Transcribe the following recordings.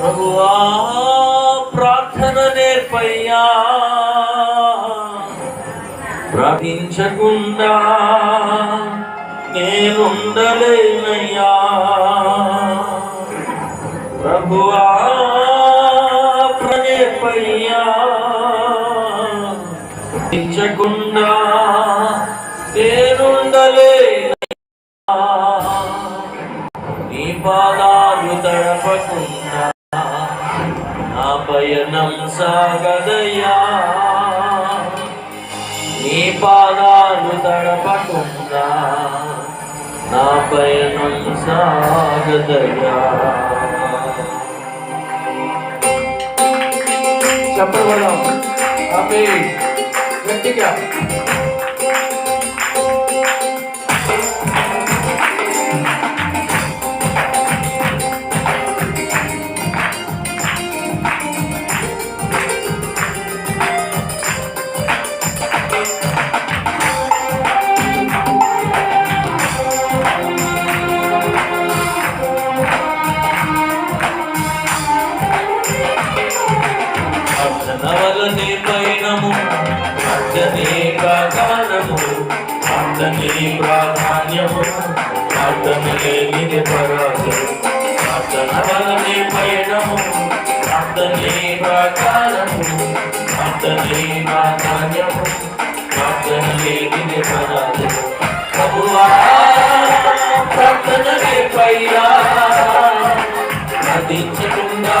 ప్రభువా ప్రార్థన నేర్పయ్యా. ప్రార్థించకుండా నేనుండలేనయ్యా. ప్రభువా ప్రణేర్పయ్యా ప్రార్థించకుండా పాదాలు తడపకుండా నా పయనం సాగదయ్యా. నీ పాదాలు తడపకుండా నా పయనం సాగదయ్యా. చెప్పగలం ఆమె గట్టిగా. అర్చనే ప్రాధాన్యము అర్చన లేనిది ప్రార్థన అర్చనవలని పైనము అర్చనే ప్రాధానము అర్చనే ప్రాధాన్యము అర్చన లేనిది పరాజు ప్రభువా ప్రార్థనలే పైరా నటించకుండా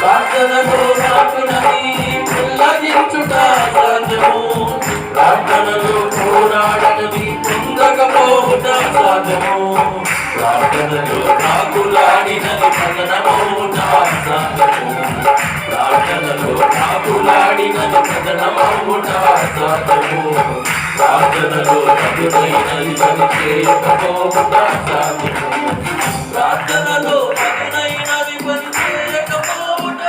ప్రార్థనలో నాటునది ఉల్లగించుట సాధ్యము. ప్రార్థనలో పోరాడనది ఉండకపోవుట సాధ్యము. ప్రార్థనలో కాకులాడినది కథనమౌట సాధ్యము. ప్రార్థనలో కాకులాడినది కథనమౌట సాధ్యము ప్రార్థనలో తగునైనది పని చేయకపోవుట సాధ్యము పని చేయకపోవుట సాధ్యము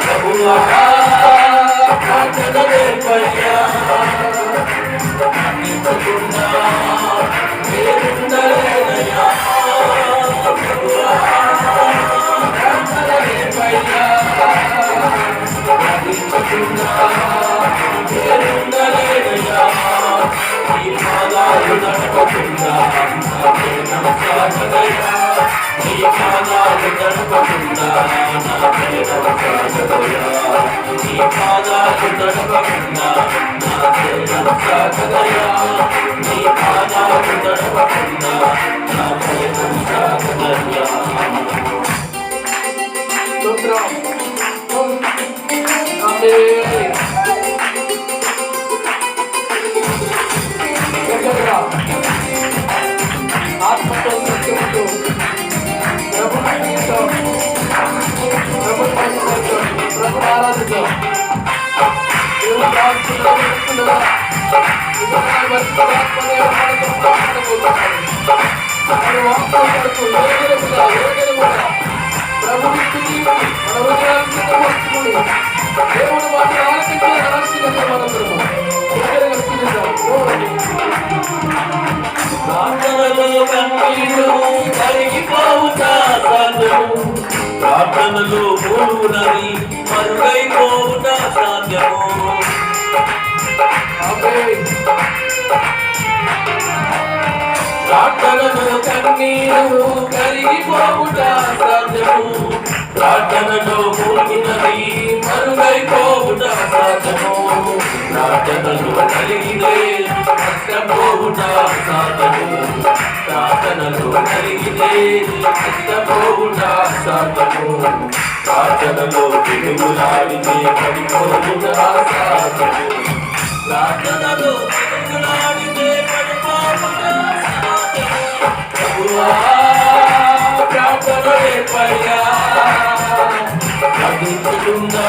ప్రభువా పాదాలు నడపకుండా ప్రార్థనలో మూడునది మరుగైపోవుట సాధ్యము. ప్రార్థనలో కన్నీరు కరిగిపోవుట సాధ్యము ప్రార్థనలో మరుగైపోవుట సాధ్యము ప్రార్థనలో సాధ్యము కలిగితే నష్టపోవుట సాధ్యము ప్రార్థనలో వెలుగులాడితే పడిపోవుట సాధ్యము ప్రార్థనలో వెలుగులాడితే పడిపోవుట సాధ్యము ప్రభువా ప్రార్థనలే పయ్యా లభించుతుందా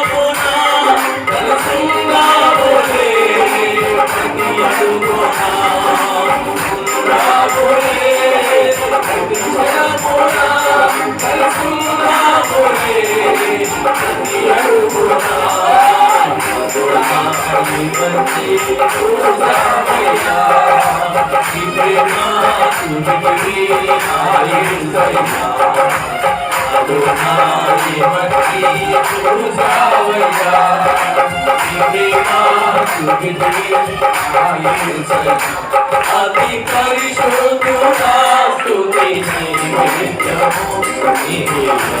అతి పరిశోధుడా స్తుతి నిత్యము.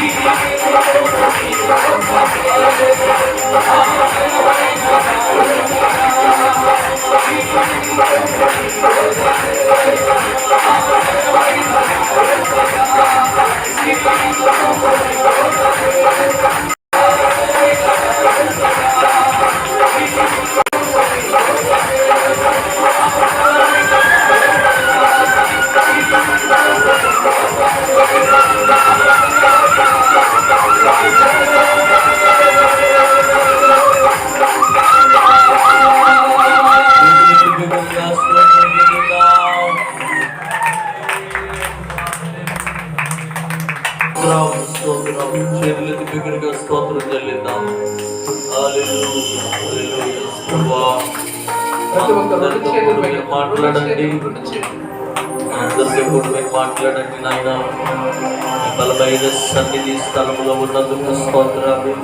స్తుతి జీవించుము ప్రతి ఒక్కరు రెండు చేతులు మీరు పైకి, మాట్లాడండి రెండు అందరికీ కూడా మీరు మాట్లాడండి నాయన బలమైన సన్నిధి స్థలంలో ఉన్నందుకు స్తోత్రాలు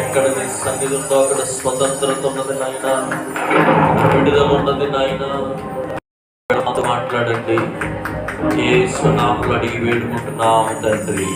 ఎక్కడ నీ సన్నిధి ఉందో అక్కడ స్వతంత్రత ఉన్నది నాయన విడుదల ఉన్నది నాయన మాతో మాట్లాడండి. യേശുനാം കടിവേടുമുട്ട് നാം തന്ത്രി